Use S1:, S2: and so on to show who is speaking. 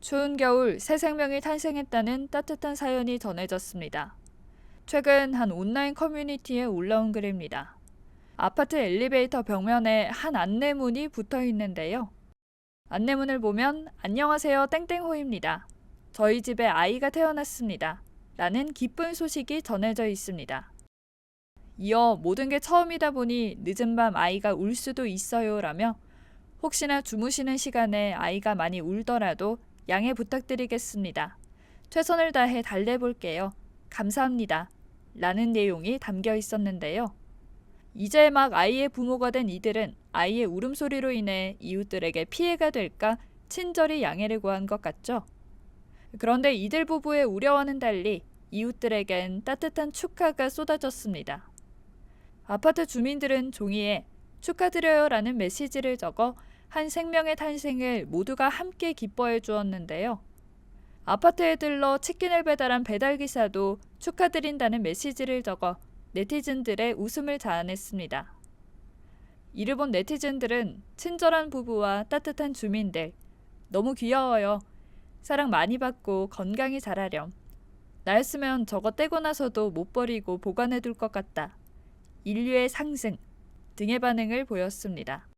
S1: 추운 겨울 새 생명이 탄생했다는 따뜻한 사연이 전해졌습니다. 최근 한 온라인 커뮤니티에 올라온 글입니다. 아파트 엘리베이터 벽면에 한 안내문이 붙어 있는데요. 안내문을 보면 안녕하세요 땡땡호입니다. 저희 집에 아이가 태어났습니다. 라는 기쁜 소식이 전해져 있습니다. 이어 모든 게 처음이다 보니 늦은 밤 아이가 울 수도 있어요 라며 혹시나 주무시는 시간에 아이가 많이 울더라도 양해 부탁드리겠습니다. 최선을 다해 달래볼게요. 감사합니다. 라는 내용이 담겨 있었는데요. 이제 막 아이의 부모가 된 이들은 아이의 울음소리로 인해 이웃들에게 피해가 될까 친절히 양해를 구한 것 같죠. 그런데 이들 부부의 우려와는 달리 이웃들에겐 따뜻한 축하가 쏟아졌습니다. 아파트 주민들은 종이에 축하드려요라는 메시지를 적어 한 생명의 탄생을 모두가 함께 기뻐해 주었는데요. 아파트에 들러 치킨을 배달한 배달기사도 축하드린다는 메시지를 적어 네티즌들의 웃음을 자아냈습니다. 이를 본 네티즌들은 친절한 부부와 따뜻한 주민들, 너무 귀여워요. 사랑 많이 받고 건강히 자라렴. 나였으면 저거 떼고 나서도 못 버리고 보관해 둘 것 같다. 인류의 상승 등의 반응을 보였습니다.